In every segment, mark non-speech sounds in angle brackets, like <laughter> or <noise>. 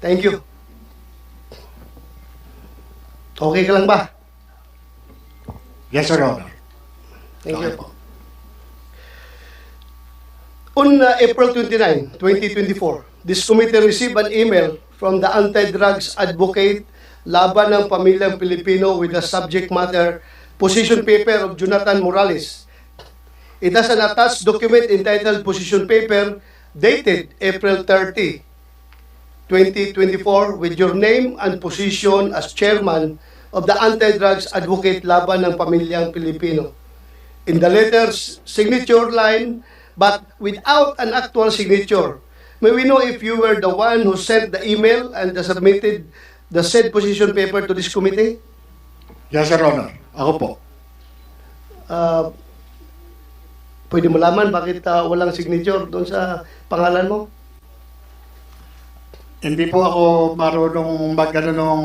Thank you. Okay ka lang ba? Yes, Your Honor. Thank Okay you. po. On uh, April 29, 2024, this committee received an email from the anti-drugs advocate laban ng pamilyang Pilipino with the subject matter position paper of Jonathan Morales. It has an attached document entitled position paper dated April 30, 2024 with your name and position as chairman of the anti-drugs advocate laban ng pamilyang Pilipino. In the letter's signature line, but without an actual signature. May we know if you were the one who sent the email and submitted the said position paper to this committee? Yes, Your Honor. Ako po. Uh, pwede mo laman bakit uh, walang signature doon sa pangalan mo? Hindi po ako marunong mag, ano, nung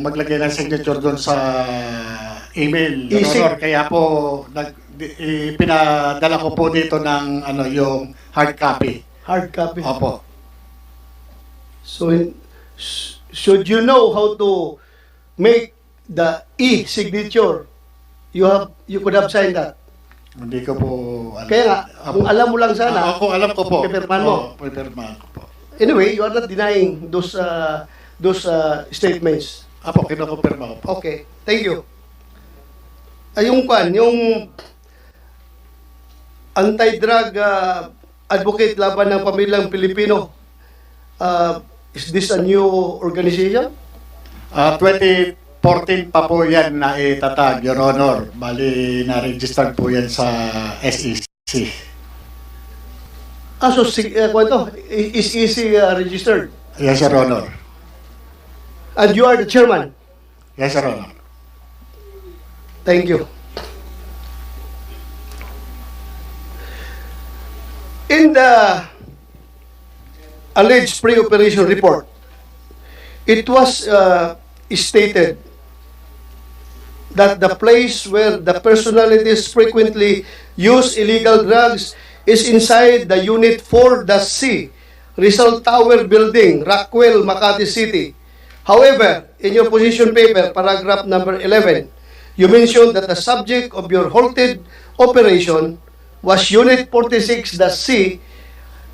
maglagay ng signature doon sa email, Your Easy. Honor. Kaya po, nag, di- eh, pinadala ko po dito ng ano, yung hard copy. Hard copy. Opo. So, in- sh- should you know how to make the e-signature, you have you could have signed that. Hindi ko po alam. Kaya nga, Opo. kung alam mo lang sana, Ako, alam ko po. Pipirmahan mo? Oo, pipirmahan ko po. Anyway, you are not denying those uh, those uh, statements. Apo, kinukumpirma ko po. Okay, thank you. Ay, yung kwan, yung anti-drug uh, advocate laban ng pamilyang Pilipino, uh, is this a new organization? Ah, 2014 pa po yan na itatag, Your Honor. Bali, na-register po yan sa SEC. Ah, so, sig- uh, kwan to, i- is easy uh, registered. Yes, Your Honor. And you are the chairman. Yes, Your Honor. Thank you. In the alleged pre-operation report, it was uh, stated that the place where the personalities frequently use illegal drugs is inside the Unit 4 the C, Rizal Tower Building, Rockwell, Makati City. However, in your position paper, paragraph number 11, you mentioned that the subject of your halted operation was Unit 46 the C,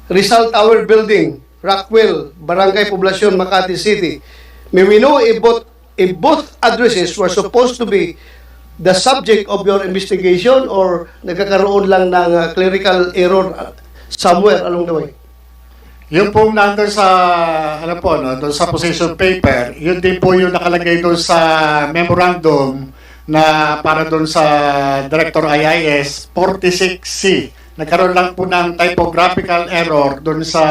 Rizal Tower Building, Rockwell, Barangay Poblacion, Makati City. May we know if both, if both addresses were supposed to be the subject of your investigation or nagkakaroon lang ng uh, clerical error somewhere along the way? Yung pong nandun sa, ano po, no, doon sa position paper, yun din po yung nakalagay doon sa memorandum na para doon sa Director IIS 46C. Nagkaroon lang po ng typographical error doon sa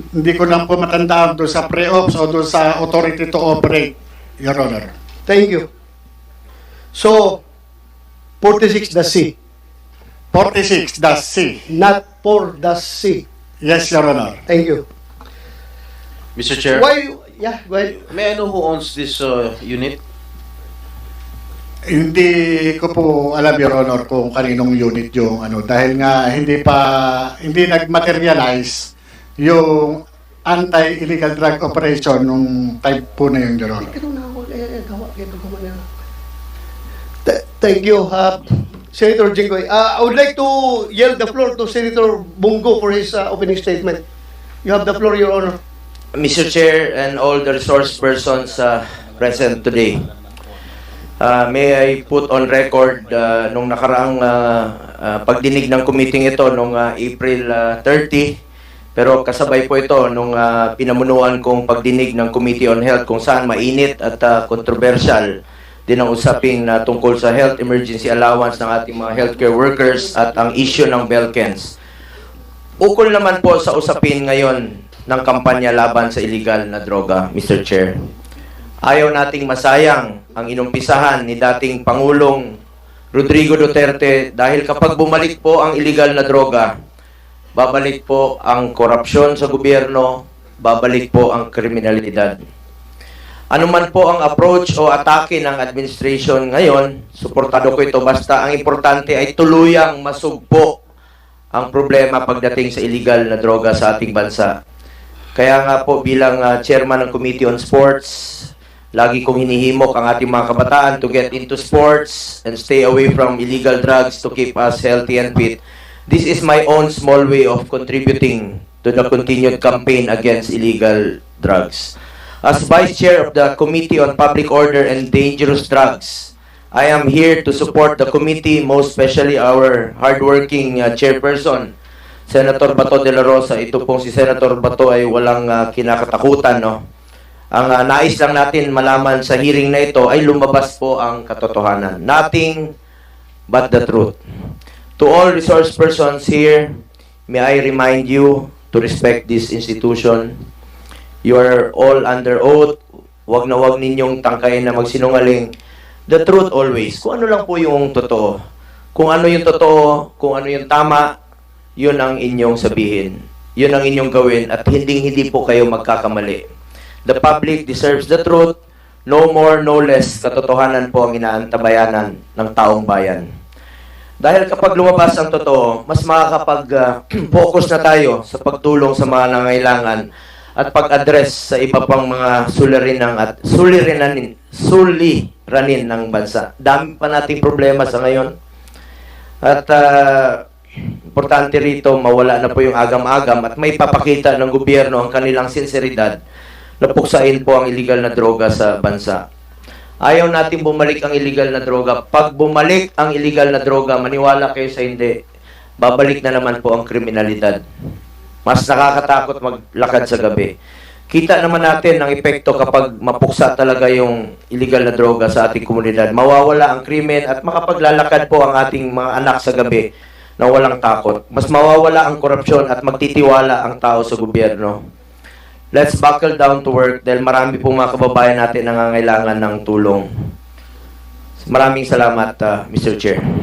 hindi ko lang po matandaan doon sa pre-ops o doon sa authority to operate, Your Honor. Thank you. So, 46 the C, 46, that's C. not 4 the C. Yes, Your Honor. Thank you. Mr. Chair, Why, yeah, go ahead. may I know who owns this uh, unit? Hindi ko po alam, Your Honor, kung kaninong unit yung ano. Dahil nga hindi pa, hindi nag-materialize yung anti-illegal drug operation nung time po na yun, Your Honor. Th- Thank you, uh, Senator Jinggoy. Uh, I would like to yield the floor to Senator Bungo for his uh, opening statement. You have the floor, Your Honor. Mr. Chair and all the resource persons uh, present today. Uh, may I put on record uh, nung nakaraang uh, uh, pagdinig ng committee ito nung uh, April uh, 30 pero kasabay po ito nung uh, pinamunuan kong pagdinig ng Committee on Health kung saan mainit at uh, controversial din ang usaping na tungkol sa health emergency allowance ng ating mga healthcare workers at ang issue ng Belkens. Ukol naman po sa usapin ngayon ng kampanya laban sa illegal na droga, Mr. Chair. Ayaw nating masayang ang inumpisahan ni dating Pangulong Rodrigo Duterte dahil kapag bumalik po ang illegal na droga, babalik po ang korupsyon sa gobyerno, babalik po ang kriminalidad. Ano man po ang approach o atake ng administration ngayon, suportado ko ito basta ang importante ay tuluyang masugpo ang problema pagdating sa illegal na droga sa ating bansa. Kaya nga po bilang ah, chairman ng Committee on Sports, lagi kong hinihimok ang ating mga kabataan to get into sports and stay away from illegal drugs to keep us healthy and fit. This is my own small way of contributing to the continued campaign against illegal drugs. As Vice Chair of the Committee on Public Order and Dangerous Drugs, I am here to support the committee, most especially our hardworking uh, chairperson, Senator Bato de la Rosa. Ito pong si Senator Bato ay walang uh, kinakatakutan, no? Ang uh, nais lang natin malaman sa hearing na ito ay lumabas po ang katotohanan. Nothing but the truth. To all resource persons here, may I remind you to respect this institution. You are all under oath. Huwag na huwag ninyong tangkayin na magsinungaling. The truth always. Kung ano lang po yung totoo. Kung ano yung totoo, kung ano yung tama, yun ang inyong sabihin. Yun ang inyong gawin at hindi hindi po kayo magkakamali. The public deserves the truth. No more, no less. Katotohanan po ang inaantabayanan ng taong bayan. Dahil kapag lumabas ang totoo, mas makakapag-focus <clears throat> na tayo sa pagtulong sa mga nangailangan at pag-address sa iba pang mga suliranin at suliranin, suliranin ng bansa. Dami pa nating problema sa ngayon. At ah, importante rito, mawala na po yung agam-agam at may papakita ng gobyerno ang kanilang sinseridad na puksain po ang illegal na droga sa bansa. Ayaw natin bumalik ang illegal na droga. Pag bumalik ang illegal na droga, maniwala kayo sa hindi, babalik na naman po ang kriminalidad. Mas nakakatakot maglakad sa gabi. Kita naman natin ang epekto kapag mapuksa talaga yung illegal na droga sa ating komunidad. Mawawala ang krimen at makapaglalakad po ang ating mga anak sa gabi na walang takot. Mas mawawala ang korupsyon at magtitiwala ang tao sa gobyerno. Let's buckle down to work dahil marami pong mga kababayan natin nangangailangan ng tulong. Maraming salamat, uh, Mr. Chair.